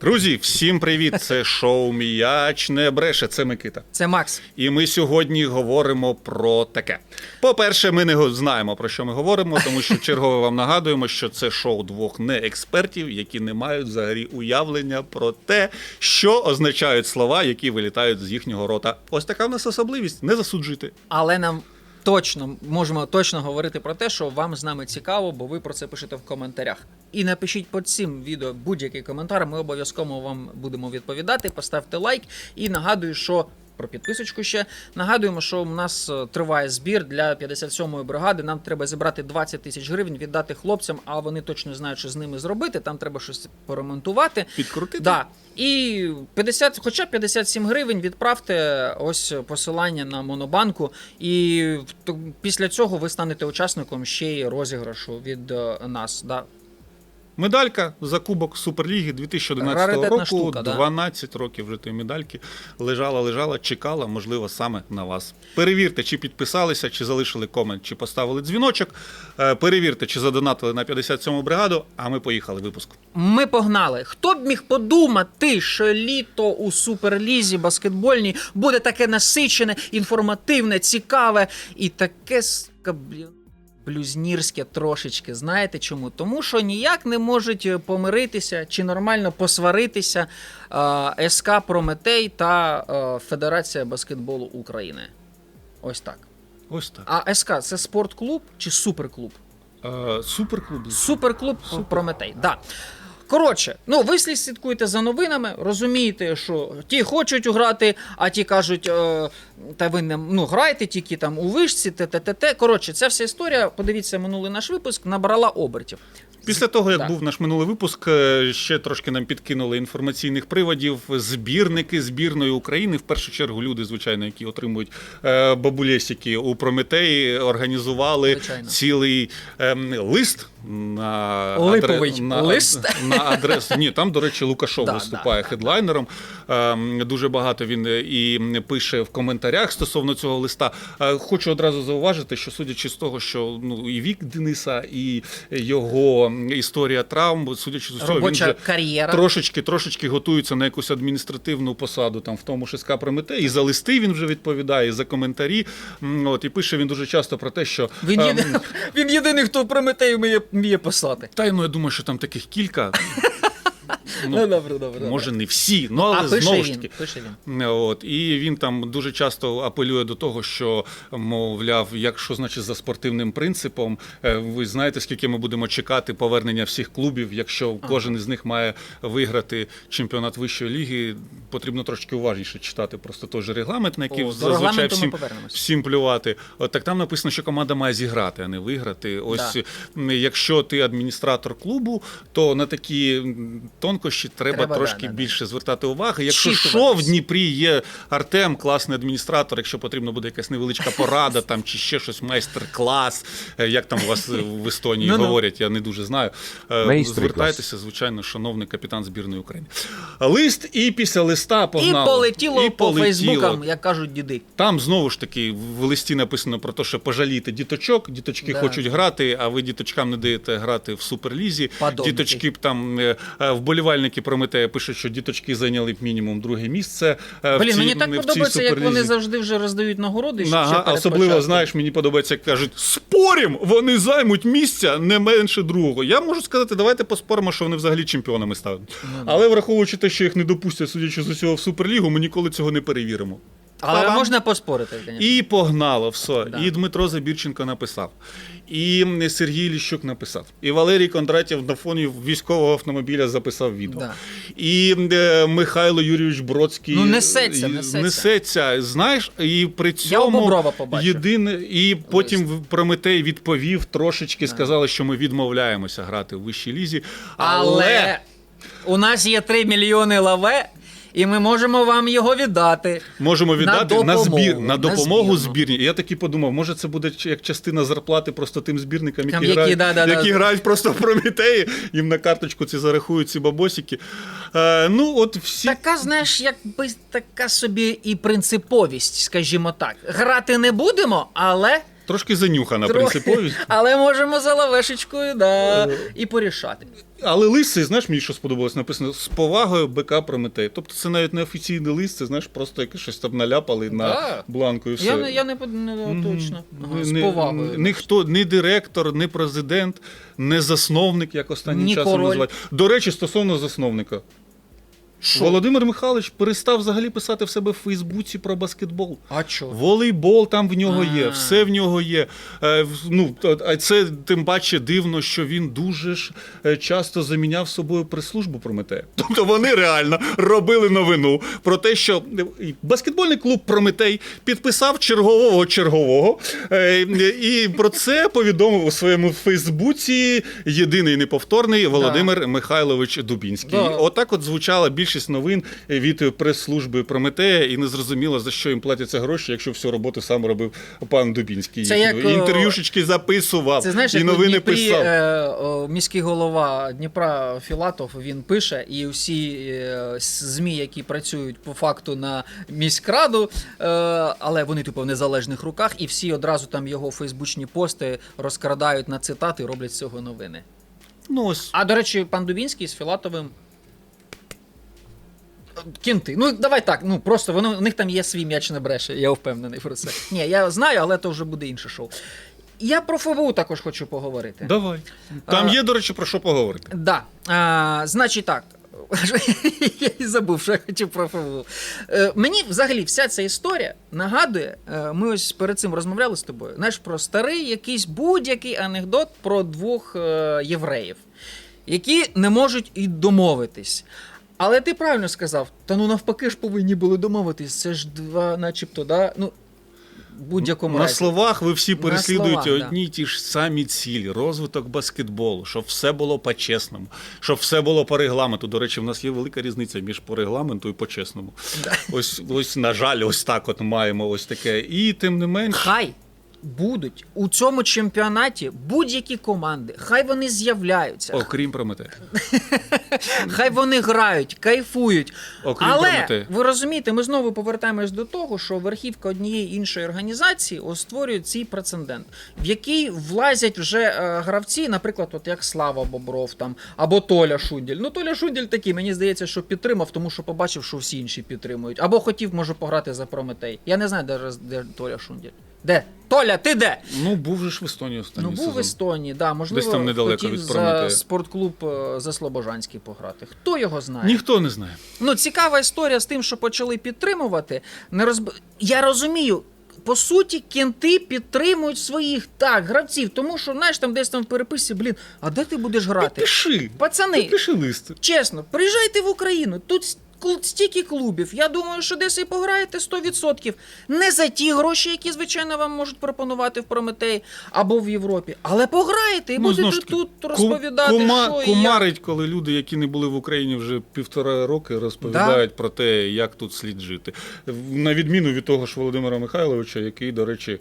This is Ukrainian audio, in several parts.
Друзі, всім привіт! Це шоу М'яч не бреше. Це Микита. Це Макс. І ми сьогодні говоримо про таке. По-перше, ми не знаємо про що ми говоримо, тому що чергово вам нагадуємо, що це шоу двох неекспертів, які не мають взагалі уявлення про те, що означають слова, які вилітають з їхнього рота. Ось така в нас особливість. Не засуджуйте. Але нам точно можемо точно говорити про те, що вам з нами цікаво, бо ви про це пишете в коментарях. І напишіть під цим відео будь-який коментар. Ми обов'язково вам будемо відповідати. Поставте лайк і нагадую, що. Про підписочку ще нагадуємо, що у нас е, триває збір для 57-ї бригади. Нам треба зібрати 20 тисяч гривень, віддати хлопцям, а вони точно знають, що з ними зробити. Там треба щось поремонтувати. Підкрутити? Да. І 50, хоча б 57 гривень відправте ось посилання на монобанку, і після цього ви станете учасником ще й розіграшу від е, нас. Да. Медалька за Кубок Суперліги 2011 Раритетна року. штука, да. 12 років вже тої медальки. Лежала, лежала, чекала, можливо, саме на вас. Перевірте, чи підписалися, чи залишили комент, чи поставили дзвіночок. Е, Перевірте, чи задонатили на 57-му бригаду. А ми поїхали. Випуск. Ми погнали. Хто б міг подумати, що літо у суперлізі баскетбольній буде таке насичене, інформативне, цікаве і таке ска, блін, блюзнірське трошечки. Знаєте чому? Тому що ніяк не можуть е, помиритися чи нормально посваритися е, СК Прометей та е, Федерація баскетболу України. Ось так. Ось так. А СК це спортклуб чи суперклуб? Е, Суперклуб. Суперклуб Прометей. Да. Коротше, ну ви слід слідкуєте за новинами, розумієте, що ті хочуть грати, а ті кажуть, е, та ви не ну, грайте тільки там у вишці, те, те, те, те. Коротше, ця вся історія, подивіться минулий наш випуск, набрала обертів. Після того, як Так. був наш минулий випуск, е, ще трошки нам підкинули інформаційних приводів. Збірники збірної України, в першу чергу, люди, звичайно, які отримують е, бабулєсики у Прометеї, організували Звичайно. цілий ем, лист на Липовий адре- на, лист? на адресу. Ні, там, до речі, Лукашов Да, виступає да, хедлайнером. Ем, Дуже багато він е, і пише в коментарях стосовно цього листа. Е, Хочу одразу зауважити, що судячи з того, що ну і вік Дениса, і його історія травм, судячи з усього, він вже кар'єра. трошечки трошечки готується на якусь адміністративну посаду там в тому ж СК Прометей. І за листи він вже відповідає, і за коментарі. От і пише він дуже часто про те, що Він, ем, єди... він єдиний, хто Прометею вміє, вміє писати. та й ну я думаю, що там таких кілька. Ну, добре, добре. Може, не всі, ну але а знову ж таки. пише він. От і він там дуже часто апелює до того, що мовляв, якщо значить за спортивним принципом, е, ви знаєте, скільки ми будемо чекати повернення всіх клубів, якщо кожен із них має виграти чемпіонат вищої ліги, потрібно трошки уважніше читати просто той же регламент, на який О, зазвичай всім, всім плювати. От так там написано, що команда має зіграти, а не виграти. Ось м, якщо ти адміністратор клубу, то на такі м, тонкощі треба, Треба, трошки да, да. більше звертати уваги. Якщо що в Дніпрі є Артем, класний адміністратор, якщо потрібно буде якась невеличка порада там чи ще щось, майстер-клас, е, як там у вас е, в Естонії говорять, я не дуже знаю. Е, Звертайтеся, звичайно, шановний капітан збірної України. Лист, і після листа І полетіло І по. Фейсбукам, як кажуть діди. Там знову ж таки в листі написано про те, що пожалійте діточок. Діточки Да. хочуть грати, а ви діточкам не даєте грати в суперлізі. Подонки. Діточки б там е, вболівальники Прометея пишуть, що діточки зайняли б мінімум друге місце. е, Блін, мені так подобається, як вони завжди вже роздають нагороди. ще особливо, знаєш, мені подобається, як кажуть, спорім, вони займуть місця не менше другого. Я можу сказати, давайте поспоримо, що вони взагалі чемпіонами стануть. Ну, Але враховуючи те, що їх не допустять, судячи з усього в Суперлігу, ми ніколи цього не перевіримо. Але Па-бам. можна поспорити, звісно. І погнало все. Да. І Дмитро Забірченко написав, і Сергій Ліщук написав, і Валерій Кондратєв на фоні військового автомобіля записав відео. Да. І е, Михайло Юрійович Бродський Ну, несеться, е, несеться. несеться. Знаєш, і при Я у цьому Боброва побачив. єдине, і потім в- Прометей відповів трошечки, сказали, що ми відмовляємося грати в вищій лізі. Але у нас є 3 мільйони лаве, і ми можемо вам його віддати. Можемо віддати на, допомогу, збір, на на допомогу збірну. збірні. І я таки подумав, може це буде як частина зарплати просто тим збірникам, які, Там, які, грають, да, да, да. які грають просто в Прометеї, їм на карточку ці зарахують ці бабосики. Е, ну, от всі. Така, знаєш, якби така собі і принциповість, скажімо так. Грати не будемо, але. Трошки занюхана трохи- принциповість. Але можемо за лавешечкою да, і порішати. Але лист цей, знаєш, мені що сподобалось, написано з повагою БК Прометей. Тобто це навіть не офіційний лист, це знаєш, просто якесь щось там наляпали на Да. бланку і все. Я, не- я не, под- не точно. Ага, з повагою. Ніхто, ні директор, ні президент, ні засновник, як останнім Ні часом король. називають. До речі, стосовно засновника. Що? Володимир Михайлович перестав взагалі писати в себе в Фейсбуці про баскетбол. А чо? Волейбол там в нього є, А. все в нього є. Е, Ну, а це тим паче дивно, що він дуже ж е, часто заміняв собою прес-службу Прометея. Тобто вони реально робили новину про те, що е, баскетбольний клуб Прометей підписав чергового чергового. е, І про це повідомив у своєму Фейсбуці єдиний неповторний Володимир Михайлович Дубінський. Да. Отак от звучала більшість новин від прес-служби Прометея, і не зрозуміло, за що їм платяться гроші, якщо всю роботу сам робив пан Дубінський. Це як, І інтерв'юшечки записував, Це знаєш, і новини Дніпрі писав. е, міський голова Дніпра Філатов він пише, і всі е, ЗМІ, які працюють по факту на міськраду, е, але вони типу в незалежних руках, і всі одразу там його фейсбучні пости розкрадають на цитати роблять з цього новини. Ну, ось. А до речі, пан Дубінський з Філатовим. Кінти. Ну, давай так. Ну просто вони, у них там є свій м'яч не бреше, я впевнений про це. Ні, я знаю, але то вже буде інше шоу. Я про ФВУ також хочу поговорити. Давай. Там А- є, до речі, про що поговорити. Да. А, значить так. Я і забув, що я хотів про ФВУ. Е, мені взагалі вся ця історія нагадує, е, ми ось перед цим розмовляли з тобою, знаєш, про старий якийсь будь-який анекдот про двох е, євреїв, які не можуть і домовитись. Але ти правильно сказав, та ну навпаки ж повинні були домовитись. Це ж два, начебто, да? ну, будь-якому На разі. словах ви всі переслідуєте словах, одні й ті ж самі цілі: розвиток баскетболу, щоб все було по-чесному, щоб все було по регламенту. До речі, в нас є велика різниця між по регламенту і по-чесному. Ось, ось, на жаль, ось так от маємо ось таке. І тим не менш. Хай будуть у цьому чемпіонаті будь-які команди, хай вони з'являються, Окрім Прометея. хай вони грають, кайфують. Окрім Але Прометея. ви розумієте, ми знову повертаємось до того, що верхівка однієї іншої організації створює цей прецедент, в який влазять вже е, гравці, наприклад, от як Слава Бобров там або Толя Шунділь. Ну Толя Шунділь такий, мені здається, що підтримав, тому що побачив, що всі інші підтримують. Або хотів, може, пограти за Прометей. Я не знаю, де, де Толя Шунділь. Де? Толя, ти де? Ну, був же ж в Естонії останній Ну, був сезон. в Естонії, да, можливо, Десь там недалеко хотів від за Прометея. спортклуб е, за Слобожанський пограти. Хто його знає? Ніхто не знає. Ну, цікава історія з тим, що почали підтримувати. Не розб... Я розумію. По суті, кінти підтримують своїх так, гравців, тому що, знаєш, там десь там в переписці, блін, а де ти будеш грати? Пиши. Пацани, Пиши лист. чесно, приїжджайте в Україну. Тут стільки клубів. Я думаю, що десь і пограєте 100%. Не за ті гроші, які, звичайно, вам можуть пропонувати в Прометеї або в Європі. Але пограєте і Ну, будете таки, тут розповідати, кума- що і як. кумарить, коли люди, які не були в Україні вже півтора роки, розповідають про те, як тут слід жити. На відміну від того ж Володимира Михайловича, який, до речі,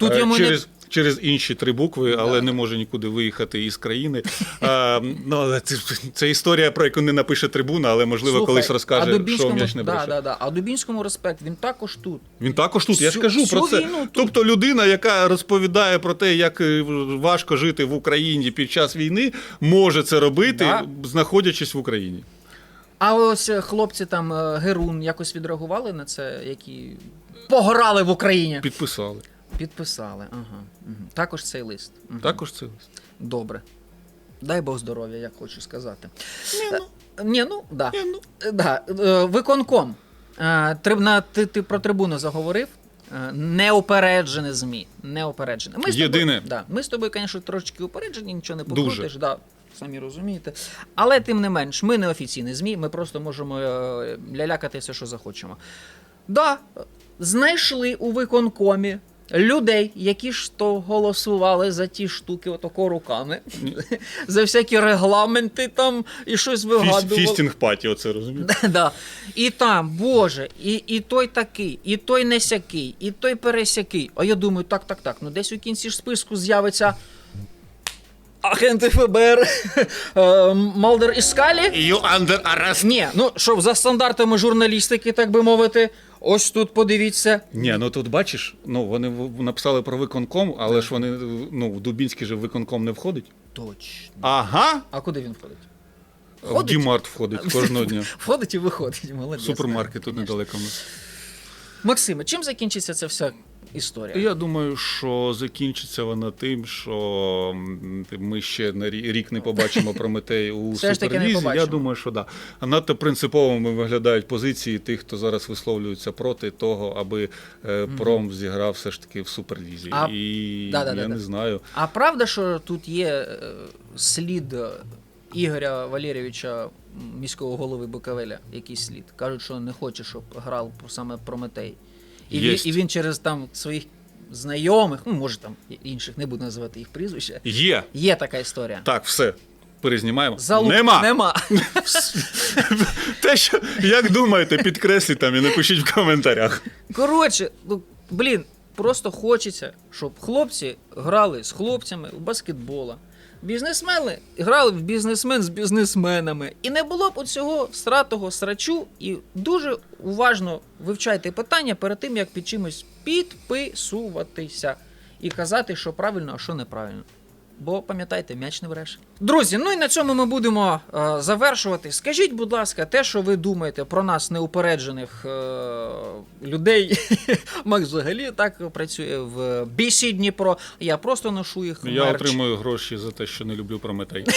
Тут е, йому не- через. Через інші три букви, але не може нікуди виїхати із країни. А, ну, це, це історія, про яку не напише трибуна, але можливо Слухай, колись розкаже, а що м'яч не бреше. да, да, да. А Дубінському респект, він також тут. Він також тут. Я ж кажу про це. війну тут. Тобто людина, яка розповідає про те, як е, важко жити в Україні під час війни, може це робити, Да. знаходячись в Україні. А ось е, хлопці там Герун якось відреагували на це, які пограли в Україні. Підписали. Підписали. Ага. Мгм. Також цей лист. Мгм. Також це лист. Добре. Дай Бог здоров'я, як хочу сказати. Ні, ну, Е, Ні, ну, да. ні, ну. Е, Да. е, Виконком. Е, триб- на- Ти, ти про трибуну заговорив. Неопереджене ЗМІ. Неопереджене. Ми з Тобою, да, ми з тобою, звісно, трошечки упереджені, нічого не Дуже. покрутиш. Да, самі розумієте. Але тим не менш, ми не офіційні ЗМІ, ми просто можемо лялякати все, що захочемо. Да, знайшли у виконкомі людей, які ж то голосували за ті штуки, отако руками, за всякі регламенти там і щось вигадували. Фістінг паті, оце розумієте? Да. І там, Боже, і, і той такий, і той несякий, і той пересякий. А я думаю, так, так, так. Ну десь у кінці ж списку з'явиться. Агенти ФБР е, Малдер і Скалі. You under arrest. Ні, ну що за стандартами журналістики, так би мовити, ось тут подивіться. Ні, ну тут бачиш, ну вони написали про виконком, але ж вони ну в Дубінський же виконком не входить. Точно. Ага. А куди він входить? В Входить? Дімарт входить кожного дня. Входить і виходить. Молодець. Супермаркет тут недалеко. Максиме, чим закінчиться ця вся історія? Я думаю, що закінчиться вона тим, що ми ще на рі- рік не побачимо Прометей у суперлізі. Я думаю, що да. А надто принциповими виглядають позиції тих, хто зараз висловлюється проти того, аби е, пром зіграв все ж таки в суперлізі. А- І Да-да-да-да. я не знаю. А правда, що тут є е, слід Ігоря Валерійовича, міського голови Буковеля, якийсь слід. Кажуть, що не хоче, щоб грав саме Прометей. І він, Єсть. і він через там своїх знайомих, ну може там інших, не буду називати їх прізвища. Є. Є така історія. Так, все. Перезнімаємо. Залуп Нема. Нема. Те, що як думаєте, підкресліть там і напишіть в коментарях. Коротше, ну блін, просто хочеться, щоб хлопці грали з хлопцями в баскетбола. Бізнесмени грали в бізнесмен з бізнесменами. І не було б оцього сратого срачу. І дуже уважно вивчайте питання перед тим, як під чимось підписуватися і казати, що правильно, а що неправильно. Бо пам'ятайте, м'яч не бреше. Друзі, ну і на цьому ми будемо е, завершувати. Скажіть, будь ласка, те, що ви думаєте про нас, неупереджених е, людей. Макс взагалі так працює в бісі Дніпро. Я просто ношу їх. Я мерч. отримую гроші за те, що не люблю Прометей.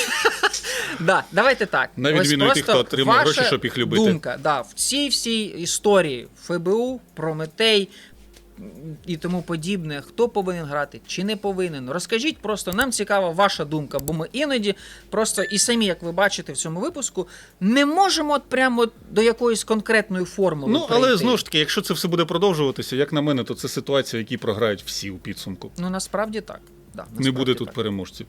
Да, давайте так. На відміну від тих, хто отримує гроші, щоб їх любити. Думка, да, в цій всій історії ФБУ, Прометей і тому подібне, хто повинен грати чи не повинен. Розкажіть просто, нам цікава ваша думка, бо ми іноді просто і самі, як ви бачите в цьому випуску, не можемо от прямо до якоїсь конкретної формули. Ну, але прийти. знову ж таки, якщо це все буде продовжуватися, як на мене, то це ситуація, в якій програють всі у підсумку. Ну насправді так. Да, Не насправді буде тут переможців.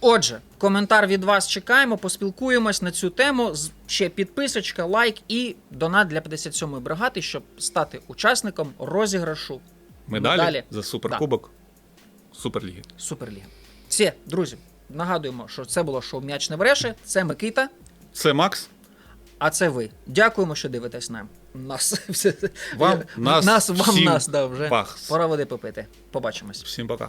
Отже, коментар від вас чекаємо, поспілкуємось на цю тему. Ще підписочка, лайк і донат для 57-ї бригади, щоб стати учасником розіграшу Медалі, Медалі. за суперкубок Суперліги. Суперліги. Все, друзі, нагадуємо, що це було шоу М'яч не бреше. Це Микита, Це Макс. а це ви. Дякуємо, що дивитесь нам. Нас Вам, нас, нас вам всім нас, да, вже пах. пора води попити. Побачимось. Всім пока.